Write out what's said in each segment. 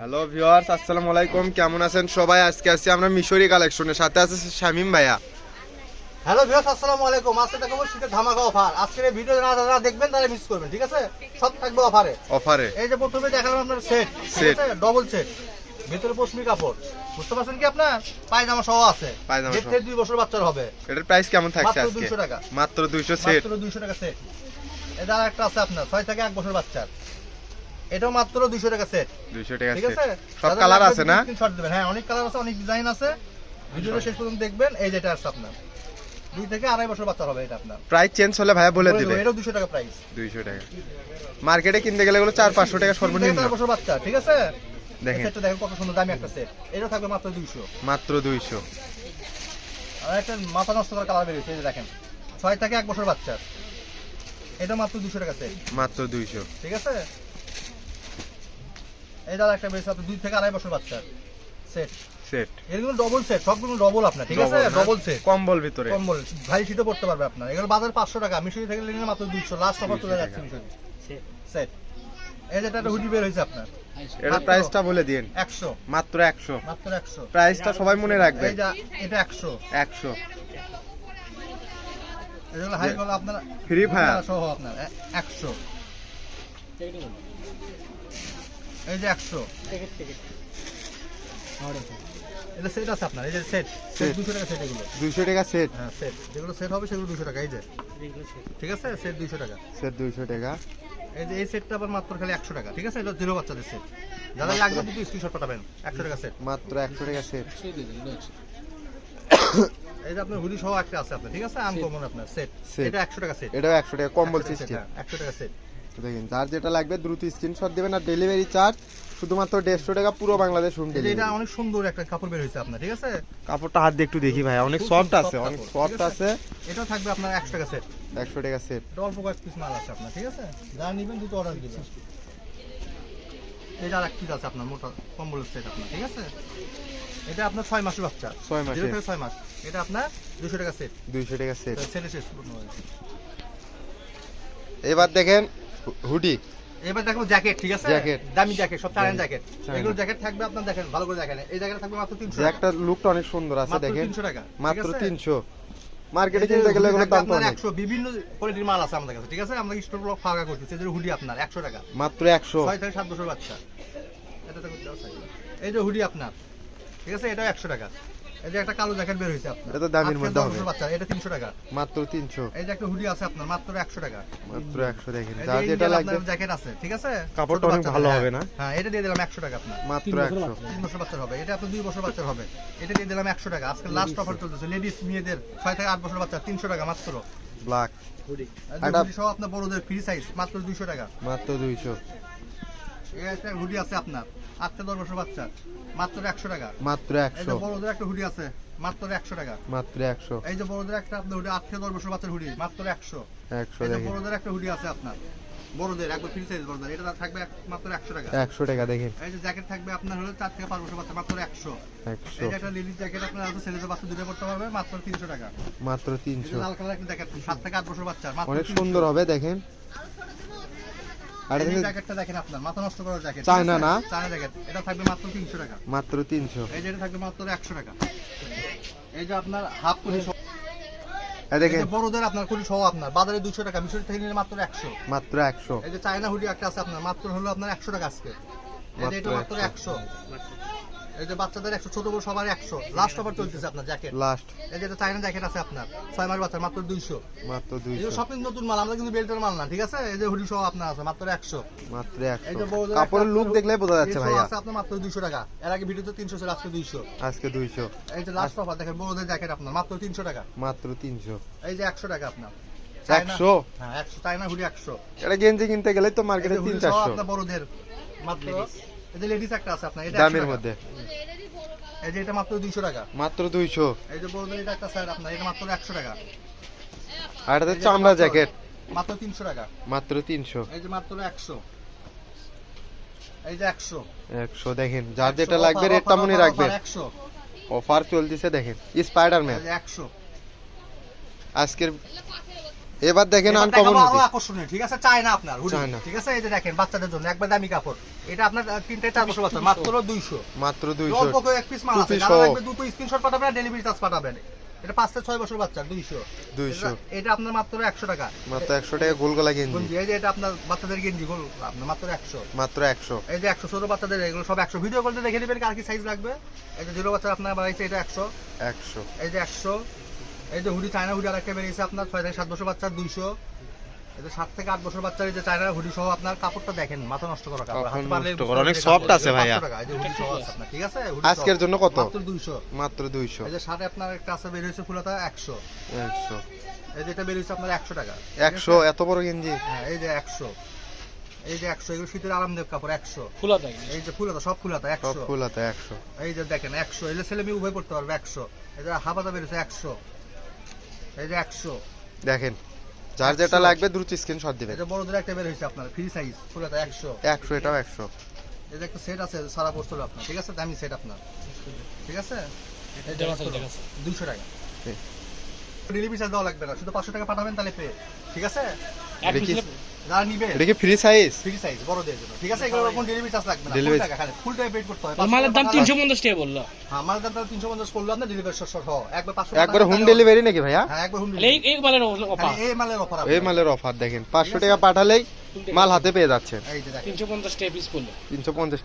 Hello viewers আসসালামু আলাইকুম। কেমন আছেন সবাই? আজকে আছি আমরা মিশরি কালেকশনের সাথে আছে শামিম ভাইয়া। হ্যালো ভিউয়ার্স আসসালামু আলাইকুম। আজকে দেখাবো শীতের ধামাকা অফার আজকের এই ভিডিও যারা যারা দেখবেন তারা মিস করবেন ঠিক আছে? সব থাকবে অফারে অফারে এই যে প্রথমে দেখালাম আপনার সেট. ঠিক ডবল সেট ভিতরে পশমি কাপড়। বুঝতে পারছেন কি আপনার? পায়জামা সহ আছে। পায়জামা সহ। দুই বছর বাচ্চার হবে। এটার প্রাইস কেমন থাকছে আজকে? মাত্র 200 টাকা। মাত্র দুইশো সেট মাত্র দুইশো টাকা সেট এটা আর একটা আছে আপনার ছয় থেকে এক বছর বাচ্চার। এটাও মাত্র দুইশো টাকা সেট দুইশো টাকা ঠিক আছে? সব কালার আছে না? দিবেন। হ্যাঁ অনেক কালার আছে অনেক ডিজাইন আছে। ভিডিওটা শেষ পর্যন্ত দেখবেন। এই যেটা আসছে আপনার। দুই থেকে আড়াই বছর বাচ্চা হবে এটা আপনার। প্রাইস চেঞ্জ হলে ভাইয়া বলে দিবে। এটাও দুশো টাকা প্রাইস দুইশো টাকা। মার্কেটে কিনতে গেলে এগুলো চার পাঁচশো টাকা সর্বনিম্ন। চার বছর বাচ্চা ঠিক আছে? দেখেন। সেটটা দেখেন কত সুন্দর দামি একটা সেট এটা থাকবে মাত্র দুইশো। মাত্র দুইশো। আর একটা মাথা নষ্ট করা কালার বেরিয়েছে এই যে দেখেন। ছয় থেকে এক বছর বাচ্চা এটা মাত্র দুশো টাকা সেট মাত্র দুইশো। ঠিক আছে? এই দাদা একটা বেরিয়েছে আপনার দুই থেকে আড়াই বছর বাচ্চার সেট সেট এগুলো ডবল সেট সবগুলো ডবল আপনার ঠিক আছে? ডবল সেট কম্বল ভিতরে। কম্বল শীতও পড়তে পারবে আপনার। এগুলো বাজার পাঁচশো টাকা মিশরি থেকে নিলে মাত্র দুইশো লাস্ট অফার চলে যাচ্ছে মিশরি। সেট এই একটা হুডি বের হয়েছে আপনার। এটার প্রাইসটা বলে দিন। একশো। মাত্র একশো। মাত্র একশো। প্রাইসটা সবাই মনে রাখবে। এই এটা একশো। একশো। এগুলো হাই গলা আপনার? সহ আপনার এ- একশো। এই যে একশো। এটা সেট আছে আপনার এই যে সেট সেট. দুশো টাকা সেট এগুলো। দুইশো টাকা সেট হ্যাঁ সেট যেগুলো সেট হবে সেগুলো দুশো টাকা এই যে। ঠিক আছে? সেট দুশো টাকা। সেট দুইশো টাকা। এই যে এই সেটটা আবার মাত্র খালি একশো টাকা ঠিক আছে? এটা জিরো বাচ্চাদের সেট যারা লাগবে দুটো স্ক্রিনশট পাঠাবেন। একশো টাকা সেট মাত্র একশো টাকা সেট এই যে আপনার হুডি সহ একটা আছে আপনার ঠিক আছে? আনকমন আপনার সেট. এটা একশো টাকা সেট এটাও একশো টাকা কম্বল সিস্টেম একশো টাকা সেট দেখেন যার যেটা লাগবে দ্রুত স্ক্রিনশট দেবেন আর ডেলিভারি চার্জ শুধুমাত্র দেড়শো টাকা পুরো বাংলাদেশ হোম যে এটা অনেক সুন্দর একটা কাপড় বের হয়েছে আপনার ঠিক আছে? কাপড়টা হাত দিয়ে একটু দেখি ভাই অনেক সফট আছে অনেক সফট আছে? এটাও থাকবে আপনার একশো টাকা সেট একশো টাকা সেট এটা অল্প কয়েক পিস মাল আছে আপনার ঠিক আছে? যারা নেবেন দুটো অর্ডার দিবেন। এটা আর এক পিস আছে আপনার মোটা কম্বলের সেট আপনার ঠিক আছে? এটা আপনার ছয় মাসের বাচ্চা। ছয় থেকে ছয় মাস। এটা আপনার দুশো টাকা সেট দুইশো টাকা সেট সেটে শেষ। এবার দেখেন হুডি। এবার দেখো জ্যাকেট ঠিক আছে? Jacket. দামি জ্যাকেট সব চায়না জ্যাকেট। এগুলো জ্যাকেট। থাকবে আপনার দেখেন ভালো করে দেখেন। এই জ্যাকেট থাকবে মাত্র তিনশো যে একটা লুকটা অনেক সুন্দর আছে মাত্র দেখেন। 300 টাকা, মাত্র আছে? তিনশো। মার্কেটে কিনতে গেলে এগুলো দাম তো অনেক। একশো বিভিন্ন কোয়ালিটির মাল আছে আমাদের কাছে ঠিক আছে? আমরা স্টোর ব্লক ফাঁকা করতেছি এই যে হুডি আপনার একশো টাকা। মাত্র একশো। ছয় থেকে সাত বছর বাচ্চা। এটা তো। এই যে হুডি আপনার ঠিক আছে? এটাও একশো টাকা। এটা দামের মধ্যে হবে। বাচ্চা হবে এটা দিয়ে দিলাম 100 টাকা আজকে লাস্ট অফার চলতেছে। লেডিস মেয়েদের ছয় থেকে আট বছর বাচ্চা 300 টাকা মাত্র। ব্ল্যাক হুডি সব আপনার বড়দের ফ্রি সাইজ মাত্র 200 টাকা। মাত্র 200 এটা হুডি আছে আপনার আট থেকে দশ বাচ্চা মাত্র একশো টাকা। মাত্র একশো। বড়দের একটা হুডি আছে মাত্র একশো টাকা। মাত্র একশো। এই যে বড়দের একটা আট থেকে হুডি মাত্র একশো। একশো বড়দের একটা হুডি আছে আপনার। বড়দের মাত্র 100 টাকা। 100 টাকা দেখেন। এই যে জ্যাকেট থাকবে আপনার হলো থেকে বছর বাচ্চা মাত্র 100 একটা জ্যাকেট আপনার বাচ্চা দুটো পারবে মাত্র 300 টাকা। মাত্র 300 লাল কালার থেকে বছর বাচ্চা অনেক সুন্দর হবে দেখেন। জ্যাকেটটা দেখেন আপনার মাথা নষ্ট করার জ্যাকেট চায়না না? চায়না জ্যাকেট এটা থাকবে মাত্র টাকা। এই যে এটা থাকবে মাত্র একশো টাকা। এই যে আপনার হাফ দেখেন। বড়দের আপনার সহ আপনার বাজারে দুশো টাকা মিশরি থেকে নিলে মাত্র একশো। মাত্র একশো। এই যে চায়না হুডি একটা আছে আপনার মাত্র হলো আপনার একশো টাকা আজকে। মাত্র মাত্র একশো। এই যে বাচ্চাদের একশো ছোট বড় সবার একশো। লাস্ট অফার চলতেছে আপনার জ্যাকেট লাস্ট এই যে এটা জ্যাকেট আছে আপনার ছয় মাস বাচ্চা মাত্র দুইশো। মাত্র এই শপিং নতুন মাল আমরা কিন্তু বেল্টের মাল না ঠিক আছে? এই যে হুডি সহ আপনার আছে মাত্র একশো। মাত্র এই একশো। যে বড়দের কাপড়ের লুক দেখলে বোঝা যাচ্ছে ভাইয়া। আছে আপনার মাত্র দুইশো টাকা। এর আগে ভিডিওতে তিনশো ছিল আজকে দুইশো। আজকে দুইশো। এই যে লাস্ট অফার দেখেন বড়দের জ্যাকেট আপনার মাত্র তিনশো টাকা। মাত্র তিনশো। এই যে একশো টাকা আপনার। একশো? হ্যাঁ একশো চায়না হুডি একশো। এটা গেঞ্জি কিনতে গেলে তো এই মার্কেটে তিন চারশো। আপনার বড়দের। মাত্র এই যে লেডিস একটা আছে আপনার এটা দামের মধ্যে। এই যে এটা মাত্র দুইশো টাকা। মাত্র দুইশো। এই যে বড়দের এটা একটা স্যার আপনার এটা মাত্র একশো টাকা। আর যে চামড়া জ্যাকেট মাত্র তিনশো টাকা। মাত্র তিনশো। এই যে মাত্র একশো। এই যে একশো। একশো দেখেন যার যেটা লাগবে রেটটা মনে রাখবেন একশো। অফার চলতেছে দেখেন স্পাইডারম্যান এই যে একশো। আজকের এবার দেখেন আনকমন হুডি আকর্ষণীয় ঠিক আছে? চায়না আপনার হুডি। ঠিক আছে? এই যে দেখেন বাচ্চাদের জন্য একবার দামি কাপড়। এটা আপনার তিনটে চার বছর বাচ্চা মাত্র দুইশো। মাত্র দুইশো। অল্প করে এক পিস মাল আছে। যারা লাগবে দুটো স্ক্রিনশট পাঠাবেন ডেলিভারি চার্জ পাঠাবেন। এটা পাঁচ থেকে ছয় বছর বাচ্চা দুইশো। দুইশো। এটা আপনার মাত্র একশো টাকা। মাত্র একশো টাকা গোল গলা গেঞ্জি। গঞ্জি এই যে এটা আপনার বাচ্চাদের গেঞ্জি গোল আপনার মাত্র একশো। মাত্র একশো। এই যে একশো ছোট বাচ্চাদের এগুলো সব একশো। ভিডিও করতে দেখে নেবেন কার কি সাইজ লাগবে। এই যে জিরো বাচ্চা আপনার বাড়াইছে এটা একশো। একশো। এই যে একশো। এই যে হুডি চায়না হুডি আর একটা বেরিয়েছে আপনার ছয় থেকে সাত বছর বাচ্চার দুইশো এই যে সাত থেকে আট বছর বাচ্চার এই যে চায়না হুডি সহ আপনার কাপড়টা দেখেন মাথা নষ্ট করা কাপড় কাপড় হাতে পারলে অনেক পারবেন আছে। ভাইয়া। এই যে হুডি সহ আছে আপনার, ঠিক আছে আজকের জন্য কত মাত্র দুইশো মাত্র দুইশো এই যে সাথে আপনার একটা আছে বের হয়েছে ফুলাতা একশো একশো এই যে এটা বের হয়েছে আপনার একশো টাকা একশো এত বড় গেঞ্জি হ্যাঁ এই যে একশো এই যে একশো এগুলো শীতের আরামদায়ক কাপড় একশো খোলা থাকে এই যে ফুলাতা সব ফুলাতা সব একশো ফুল একশো এই যে দেখেন একশো এই যে ছেলে মেয়ে উভয় করতে পারবে একশো এই যে হাফাতা বেরোছে একশো এই যে একশো। দেখেন যার যেটা লাগবে দ্রুত স্ক্রিনশট দিবেন। এটা বড়দের একটা বের হয়েছে আপনার ফ্রি সাইজ পুরোটা একশো। একশো এটাও একশো। এই যে একটা সেট আছে সারা পড়ছিল আপনার ঠিক আছে? দামি সেট আপনার। ঠিক আছে? এটা আছে এটা আছে। দুশো টাকা। ঠিক। ডেলিভারি চার্জ দেওয়া লাগবে না শুধু পাঁচশো টাকা পাঠাবেন তাহলে পে ঠিক আছে? যারা নিবে। এটা কি ফ্রি সাইজ ফ্রি সাইজ বড়দের জন্য। ঠিক আছে এগুলো কোনো ডেলিভারি চার্জ লাগবে না। ফুল টাকা খালি ফুল টাকা পেড করতে হয় মালের দাম তিনশো পঞ্চাশ টাকা বলল। হ্যাঁ মালের দাম তিনশো পঞ্চাশ পড়ল ডেলিভারি সহ। একবার পাঁচশো একবারে হোম ডেলিভারি নাকি ভাইয়া? হ্যাঁ একবার হোম এই এই মালের অফার এই মালের অফার এই মালের অফার দেখেন পাঁচশো টাকা পাঠালেই মাল হাতে পেয়ে যাচ্ছেন এই যে দেখেন। তিনশো পঞ্চাশ টাকা পিস পড়ল।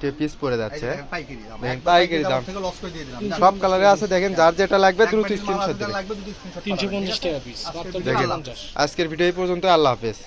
টাকা পিস পড়ে যাচ্ছে। পাইকারি দাম। পাইকারি দাম। থেকে লস করে দিয়ে দিলাম। সব কালারে আছে দেখেন যার যেটা লাগবে দ্রুত স্ক্রিনশট লাগবে টাকা পিস আজকের মাত্র ভিডিও আজকের এই পর্যন্ত আল্লাহ হাফেজ।